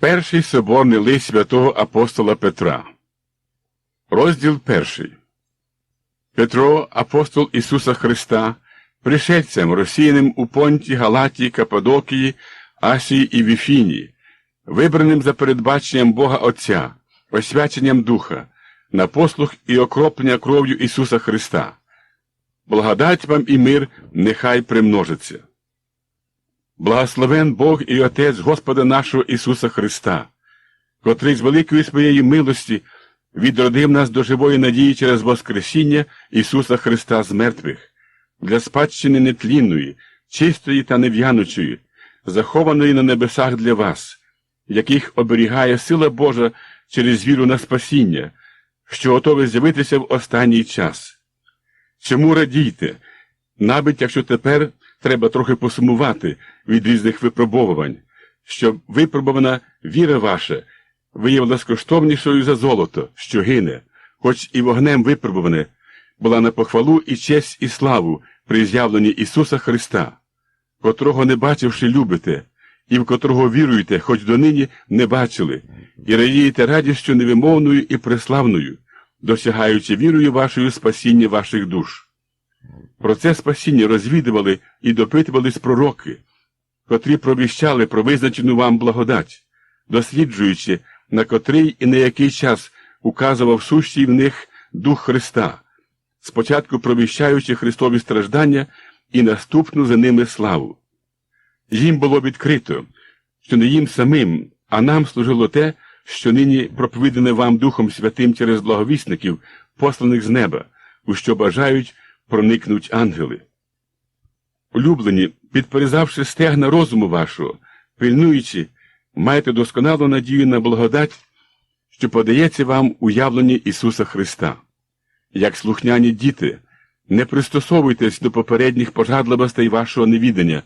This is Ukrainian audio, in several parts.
Перший соборний лист святого апостола Петра. Розділ перший. Петро, апостол Ісуса Христа, пришельцем, розсіяним у Понті, Галатії, Каппадокії, Асії і Віфінії, вибраним за передбаченням Бога Отця, освяченням Духа, на послух і окроплення кров'ю Ісуса Христа. Благодать вам і мир нехай примножиться. Благословен Бог і Отець Господа нашого Ісуса Христа, котрий з великої своєї милості відродив нас до живої надії через Воскресіння Ісуса Христа з мертвих, для спадщини нетлінної, чистої та нев'янучої, захованої на небесах для вас, яких оберігає сила Божа через віру на спасіння, що готове з'явитися в останній час. Чому радійте, навіть якщо тепер треба трохи посумувати від різних випробовувань, щоб випробована віра ваша виявилась коштовнішою за золото, що гине, хоч і вогнем випробуване, була на похвалу і честь і славу при з'явленні Ісуса Христа, котрого не бачивши любите, і в котрого віруєте, хоч донині не бачили, і радієте радістю невимовною і преславною, досягаючи вірою вашою спасіння ваших душ. Про це спасіння розвідували і допитувались пророки, котрі провіщали про визначену вам благодать, досліджуючи, на котрий і на який час указував сущий в них Дух Христа, спочатку провіщаючи Христові страждання і наступну за ними славу. Їм було відкрито, що не їм самим, а нам служило те, що нині проповідане вам Духом Святим через благовісників, посланих з неба, у що бажають проникнуть ангели. Улюблені, підперезавши стегна розуму вашого, пильнуючи, маєте досконалу надію на благодать, що подається вам уявленні Ісуса Христа. Як слухняні діти, не пристосовуйтесь до попередніх пожадливостей вашого невідання,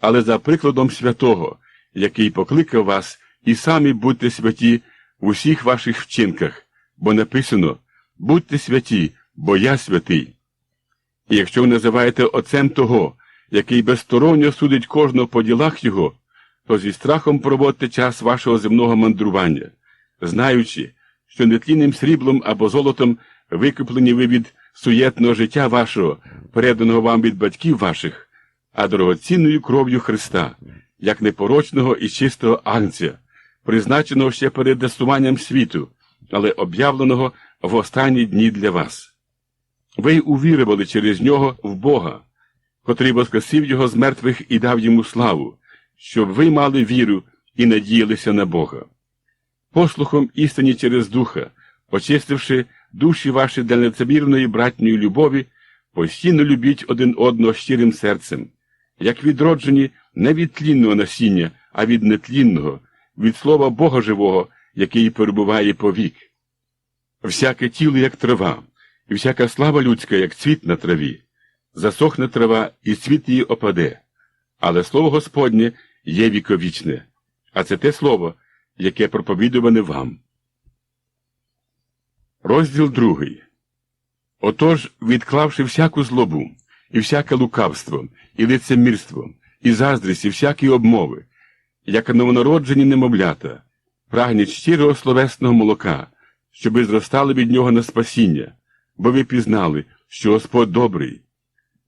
але за прикладом святого, який покликав вас, і самі будьте святі в усіх ваших вчинках, бо написано будьте святі, бо я святий. І якщо ви називаєте отцем того, який безсторонньо судить кожного по ділах його, то зі страхом проводьте час вашого земного мандрування, знаючи, що нетлінним сріблом або золотом викуплені ви від суєтного життя вашого, переданого вам від батьків ваших, а дорогоцінною кров'ю Христа, як непорочного і чистого агнця, призначеного ще перед дастуванням світу, але об'явленого в останні дні для вас. Ви увірували через нього в Бога, котрий воскресив його з мертвих і дав йому славу, щоб ви мали віру і надіялися на Бога. Послухом істині через Духа, очистивши душі ваші для нецемірної братньої любові, постійно любіть один одного щирим серцем, як відроджені не від тлінного насіння, а від нетлінного, від слова Бога живого, який перебуває повік. Всяке тіло, як трава, і всяка слава людська, як цвіт на траві, засохне трава, і цвіт її опаде. Але слово Господнє є віковічне, а це те слово, яке проповідуване вам. Розділ другий. Отож, відклавши всяку злобу, і всяке лукавство, і лицемірство, і заздрість, і всякі обмови, як новонароджені немовлята, прагніть щирого словесного молока, щоби зростали від нього на спасіння, бо ви пізнали, що Господь добрий.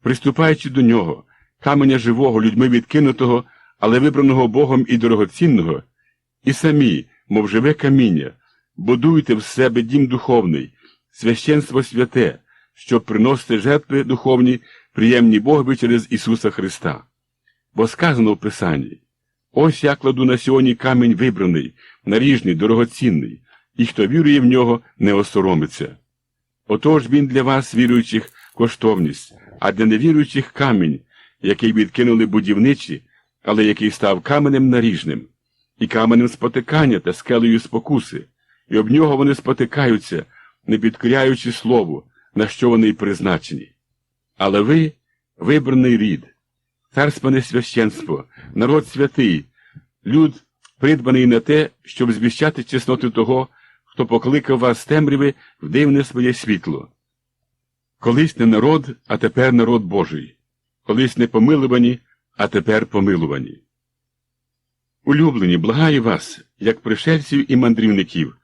Приступаючи до нього, каменя живого, людьми відкинутого, але вибраного Богом і дорогоцінного, і самі, мов живе каміння, будуйте в себе дім духовний, священство святе, щоб приносити жертви духовні, приємні Богові через Ісуса Христа. Бо сказано в Писанні ось я кладу на сьогодні камінь вибраний, наріжний, дорогоцінний, і хто вірує в нього, не осоромиться. Отож він для вас, віруючих, коштовність, а для невіруючих камінь, який відкинули будівничі, але який став каменем наріжним, і каменем спотикання та скелею спокуси, і об нього вони спотикаються, не підкоряючи слову, на що вони й призначені. Але ви вибраний рід, царственне священство, народ святий, люд, придбаний на те, щоб звіщати чесноти того, хто покликав вас з темряви в дивне своє світло. Колись не народ, а тепер народ Божий, колись не помилувані, а тепер помилувані. Улюблені, благаю вас, як пришельців і мандрівників,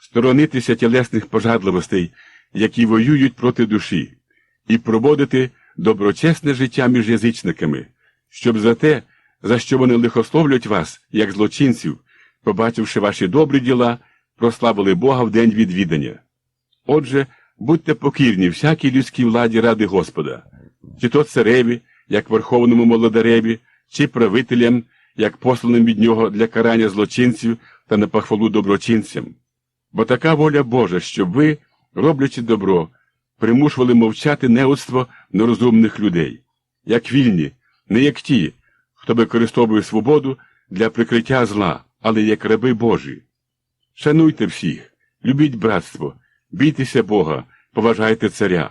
сторонитися тілесних пожадливостей, які воюють проти душі, і проводити доброчесне життя між язичниками, щоб за те, за що вони лихословлять вас, як злочинців, побачивши ваші добрі діла, прославили Бога в день відвідання. Отже, будьте покірні всякій людській владі ради Господа, чи то цареві, як верховному молодареві, чи правителям, як посланим від нього для карання злочинців та на похвалу доброчинцям. Бо така воля Божа, щоб ви, роблячи добро, примушували мовчати неудство нерозумних людей, як вільні, не як ті, хто використовує свободу для прикриття зла, але як раби Божі. Шануйте всіх, любіть братство, бійтеся Бога, поважайте царя.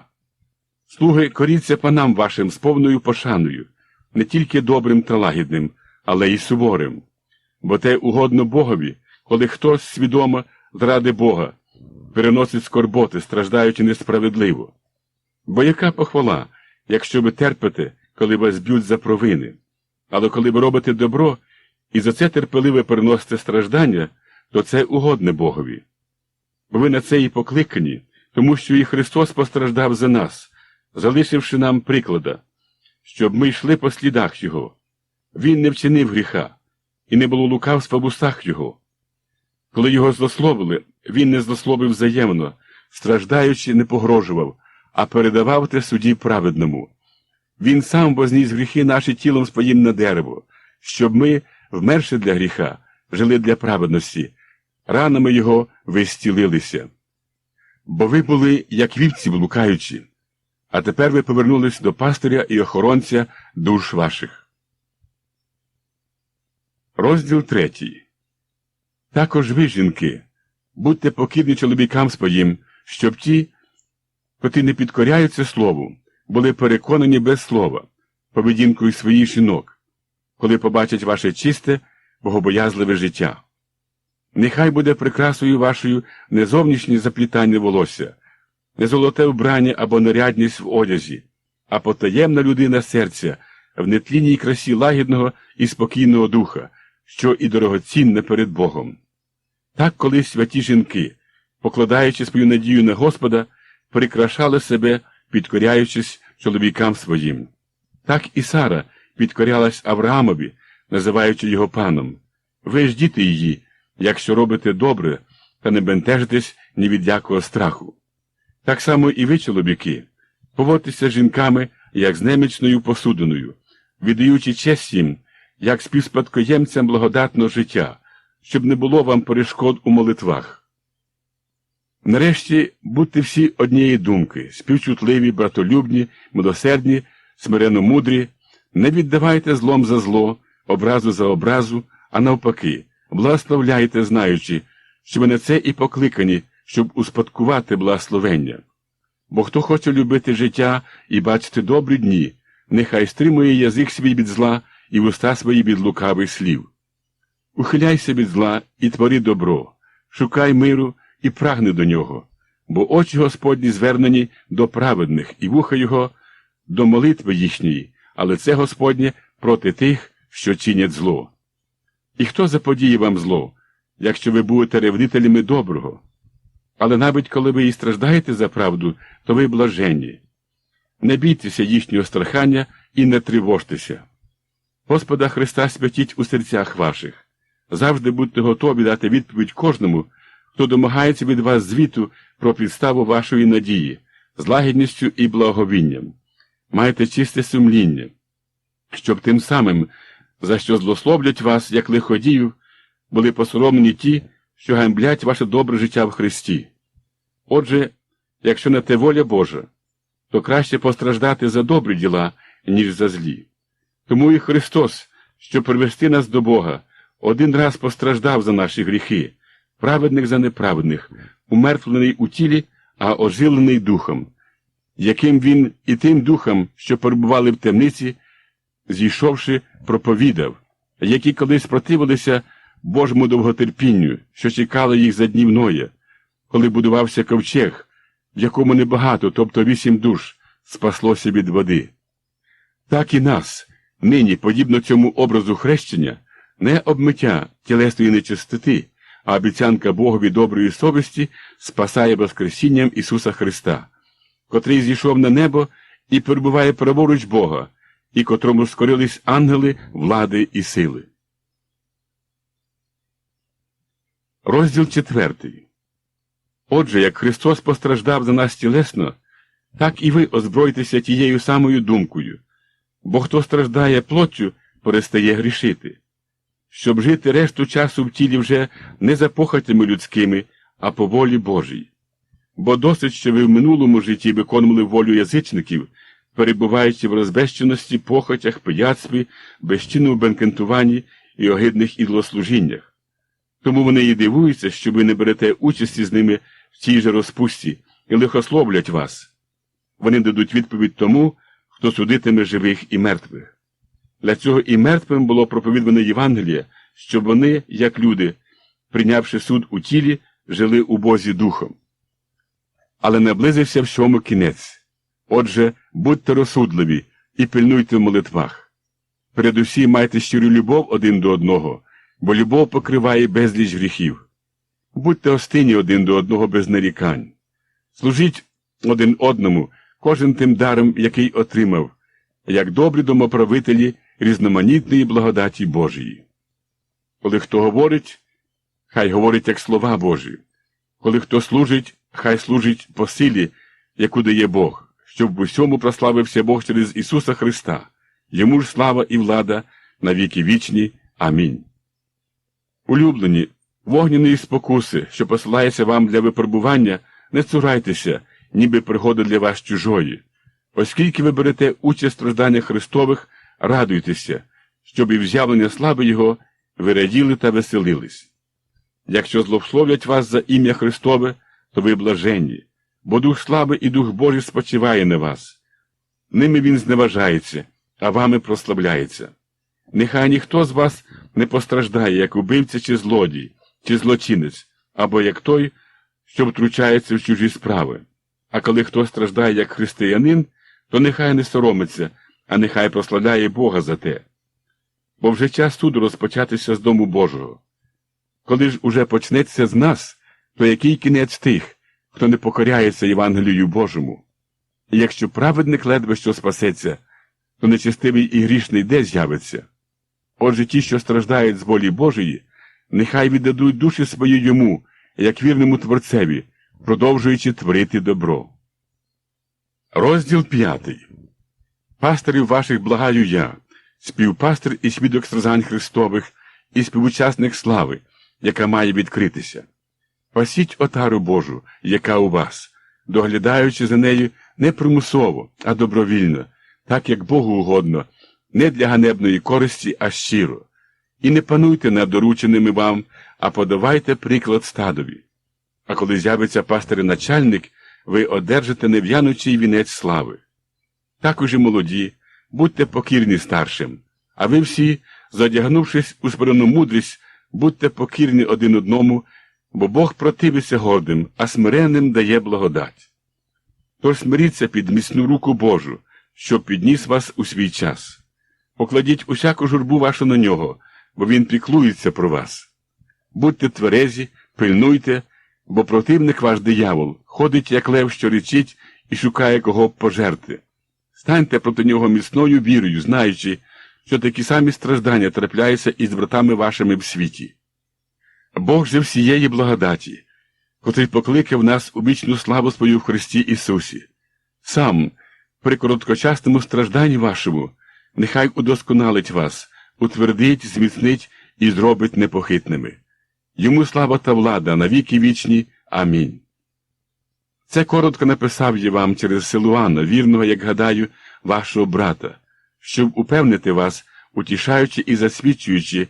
Слуги, коріться панам вашим з повною пошаною, не тільки добрим та лагідним, але й суворим. Бо те угодно Богові, коли хтось свідомо зради Бога, переносить скорботи, страждаючи несправедливо. Бо яка похвала, якщо ви терпите, коли вас б'ють за провини, але коли ви робите добро і за це терпеливе переносите страждання, то це угодне Богові. Ви на це і покликані, тому що і Христос постраждав за нас, залишивши нам приклада, щоб ми йшли по слідах Його. Він не вчинив гріха, і не було лукавства в устах Його. Коли його злословили, він не злословив взаємно, страждаючи, не погрожував, а передавав те суді праведному. Він сам возніс гріхи наші тілом своїм на дерево, щоб ми, вмерши для гріха, жили для праведності, ранами його ви зцілилися. Бо ви були, як вівці блукаючі, а тепер ви повернулись до пастиря і охоронця душ ваших. Розділ третій. Також ви, жінки, будьте покірні чоловікам своїм, щоб ті, котрі не підкоряються слову, були переконані без слова, поведінкою своїх жінок, коли побачать ваше чисте, богобоязливе життя. Нехай буде прикрасою вашою не зовнішнє заплітання волосся, не золоте вбрання або нарядність в одязі, а потаємна людина серця в нетлінній красі лагідного і спокійного духа, що і дорогоцінне перед Богом. Так колись святі жінки, покладаючи свою надію на Господа, прикрашали себе, підкоряючись чоловікам своїм. Так і Сара підкорялась Авраамові, називаючи його паном. Ви ж діти її, якщо робите добре, та не бентежитесь ні від якого страху. Так само і ви, чоловіки, поводьтеся з жінками, як з немічною посудиною, віддаючи честь їм, як співспадкоємцям благодатного життя, щоб не було вам перешкод у молитвах. Нарешті будьте всі однієї думки, співчутливі, братолюбні, милосердні, смиренно мудрі, не віддавайте злом за зло, образу за образу, а навпаки, благословляйте, знаючи, що ви на це і покликані, щоб успадкувати благословення. Бо хто хоче любити життя і бачити добрі дні, нехай стримує язик свій від зла і вуста свої від лукавих слів. Ухиляйся від зла і твори добро, шукай миру і прагни до нього, бо очі Господні звернені до праведних, і вуха його до молитви їхньої, але це Господнє проти тих, що чинять зло. І хто заподіє вам зло, якщо ви будете ревнителями доброго? Але навіть коли ви і страждаєте за правду, то ви блаженні. Не бійтеся їхнього страхання і не тривожтеся. Господа Христа святіть у серцях ваших. Завжди будьте готові дати відповідь кожному, хто домагається від вас звіту про підставу вашої надії, з лагідністю і благовінням. Майте чисте сумління, щоб тим самим, за що злословлять вас, як лиходіїв, були посоромлені ті, що гамблять ваше добре життя в Христі. Отже, якщо на те воля Божа, то краще постраждати за добрі діла, ніж за злі. Тому і Христос, щоб привести нас до Бога, один раз постраждав за наші гріхи, праведних за неправедних, умертвлений у тілі, а оживлений духом, яким він і тим духом, що перебували в темниці, зійшовши, проповідав, які колись противилися Божому довготерпінню, що чекало їх за днів Ноя, коли будувався ковчег, в якому небагато, тобто вісім душ, спаслося від води. Так і нас, нині, подібно цьому образу хрещення, не обмиття тілесної нечистоти, а обіцянка Богові доброї совісті спасає Воскресінням Ісуса Христа, котрий зійшов на небо і перебуває праворуч Бога, і котрому скорились ангели, влади і сили. Розділ четвертий. Отже, як Христос постраждав за нас тілесно, так і ви озбройтеся тією самою думкою, бо хто страждає плоттю, перестає грішити, щоб жити решту часу в тілі вже не за похотями людськими, а по волі Божій. Бо досить, що ви в минулому житті виконували волю язичників, перебуваючи в розбещеності, похотях, пияцтві, безчинному бенкентуванні і огидних ідлослужіннях. Тому вони і дивуються, що ви не берете участі з ними в цій же розпусті і лихословлять вас. Вони дадуть відповідь тому, хто судитиме живих і мертвих. Для цього і мертвим було проповідане Євангеліє, щоб вони, як люди, прийнявши суд у тілі, жили у Бозі духом. Але наблизився всьому кінець. Отже, будьте розсудливі і пильнуйте в молитвах. Передусім майте щиру любов один до одного, бо любов покриває безліч гріхів. Будьте остині один до одного без нарікань. Служіть один одному, кожен тим даром, який отримав, як добрі домоправителі різноманітної благодаті Божої. Коли хто говорить, хай говорить як слова Божі. Коли хто служить, хай служить по силі, яку дає Бог, щоб в усьому прославився Бог через Ісуса Христа. Йому ж слава і влада на віки вічні. Амінь. Улюблені, вогняної спокуси, що посилається вам для випробування, не цурайтеся, ніби пригода для вас чужої. Оскільки ви берете участь в стражданнях Христових, радуйтеся, щоб і в з'явлення слави Його ви раділи та веселились. Якщо зловсловлять вас за ім'я Христове, то ви блаженні, бо Дух слави і Дух Божий спочиває на вас. Ними він зневажається, а вами прославляється. Нехай ніхто з вас не постраждає, як убивця чи злодій, чи злочинець, або як той, що втручається в чужі справи. А коли хто страждає як християнин, то нехай не соромиться, а нехай прославляє Бога за те. Бо вже час суду розпочатися з дому Божого. Коли ж уже почнеться з нас, то який кінець тих, хто не покоряється Євангелію Божому? І якщо праведник ледве що спасеться, то нечестивий і грішний де з'явиться? Отже, ті, що страждають з волі Божої, нехай віддадуть душі свої йому, як вірному Творцеві, продовжуючи творити добро. Розділ п'ятий. Пастирів ваших благаю я, співпастир і свідок страждань Христових, і співучасник слави, яка має відкритися. Пасіть отару Божу, яка у вас, доглядаючи за нею не примусово, а добровільно, так як Богу угодно, не для ганебної користі, а щиро. І не пануйте над дорученими вам, а подавайте приклад стадові. А коли з'явиться пастир начальник, ви одержите нев'янучий вінець слави. Також і молоді, будьте покірні старшим, а ви всі, задягнувшись у зброєну мудрість, будьте покірні один одному, бо Бог противиться гордим, а смиренним дає благодать. Тож смиріться під міцну руку Божу, щоб підніс вас у свій час. Покладіть усяку журбу вашу на нього, бо він піклується про вас. Будьте тверезі, пильнуйте, бо противник ваш диявол ходить, як лев, що речить, і шукає кого пожерти. Станьте проти нього міцною вірою, знаючи, що такі самі страждання трапляються із братами вашими в світі. Бог же всієї благодаті, котрий покликав нас у вічну славу свою в Христі Ісусі. Сам, при короткочасному стражданні вашому, нехай удосконалить вас, утвердить, зміцнить і зробить непохитними. Йому слава та влада на віки вічні. Амінь. Це коротко написав я вам через Силуана, вірного, як гадаю, вашого брата, щоб упевнити вас, утішаючи і засвідчуючи,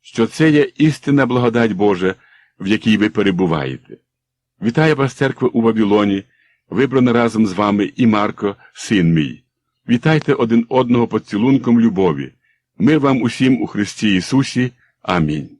що це є істинна благодать Божа, в якій ви перебуваєте. Вітаю вас, церква у Вавилоні, вибрана разом з вами і Марко, син мій. Вітайте один одного поцілунком любові. Мир вам усім у Христі Ісусі. Амінь.